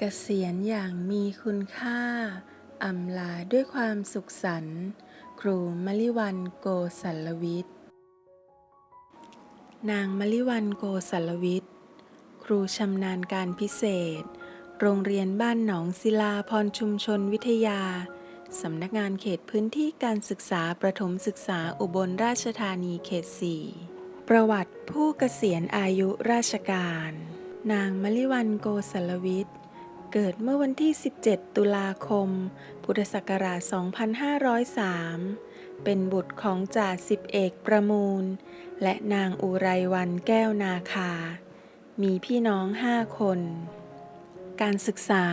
เกษียณอย่างมีคุณค่า อำลาด้วยความสุขสันต์ครูมลิวันโกสัลวิทย์นางมลิวันโกสัลวิทย์ครูชำนาญการพิเศษ โรงเรียนบ้านหนองศิลาพรชุมชนวิทยา สำนักงานเขตพื้นที่การศึกษาประถมศึกษาอุบลราชธานีเขต 4 ประวัติผู้เกษียณอายุราชการ นางมลิวันโกสัลวิทย์ เกิดเมื่อวันที่ 17 ตุลาคม พุทธศักราช 2503 เป็นบุตรของจ่าสิบเอกประมูล และนางอุไรวันแก้วนาคา มีพี่น้องห้าคน การศึกษา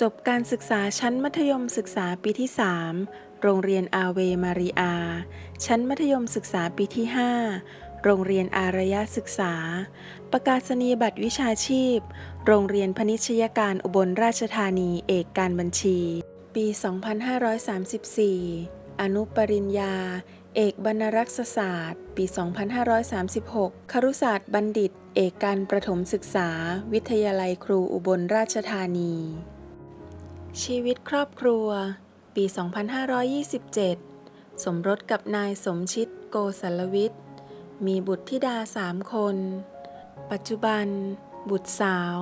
จบการศึกษาชั้นมัธยมศึกษาปีที่ 3 โรงเรียนอาเวมาริอา ชั้นมัธยมศึกษาปีที่ 5 โรงเรียนอารยศึกษา ประกาศนียบัตรวิชาชีพ โรงเรียนพนิชยการอุบลราชธานีเอกการบัญชี ปี 2534 อนุปริญญา เอกบรรณรักษศาสตร์ ปี 2536 ครุศาสตร์บัณฑิต เอกการประถมศึกษา วิทยาลัยครูอุบลราชธานี ชีวิตครอบครัว ปี 2527 สมรสกับนายสมชิตโกสลวิทย์ มีบุตรธิดาสามคน ปัจจุบัน บุตรสาว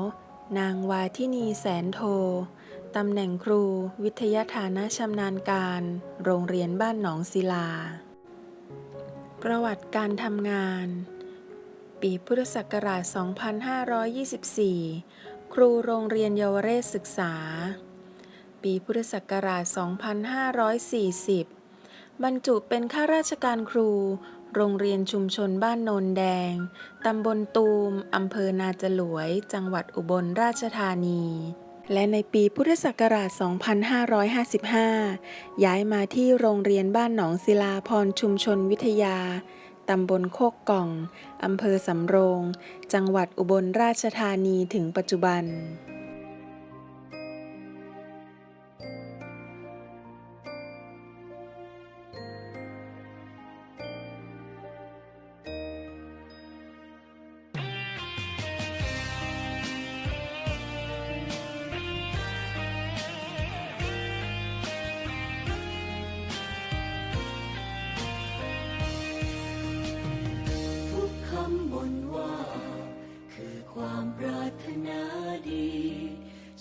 นางวาทินีแสนโท ตำแหน่งครูวิทยาฐานะชำนาญการ โรงเรียนบ้านหนองศิลา ประวัติการทำงาน ปีพุทธศักราช 2524 ครูโรงเรียนเยาวเรศศึกษา ปีพุทธศักราช 2540บรรจุเป็นข้าราชการครู โรงเรียนชุมชนบ้านโนนแดง ตำบลตูม อำเภอนาจลวย จังหวัดอุบลราชธานี และในปีพุทธศักราช 2555 ย้ายมาที่โรงเรียนบ้านหนองศิลาพรชุมชนวิทยา ตำบลโคกกล่อง อำเภอสำโรง จังหวัดอุบลราชธานีถึงปัจจุบัน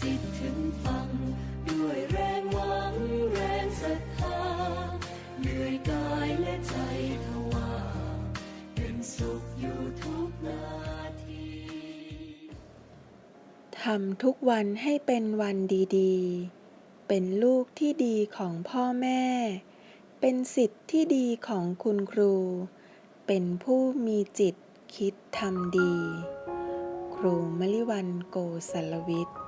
สิทธิ์ถึงฟัง ด้วยแรงหวังแรงศรัทธาเหนื่อยกายและใจทว่าเป็นสุขอยู่ทุกนาทีทำทุกวันให้เป็นวันดีๆ เป็นลูกที่ดีของพ่อแม่ เป็นสิทธิ์ที่ดีของคุณครู เป็นผู้มีจิตคิดทำดี ครูมลิวันโกสลวิทย์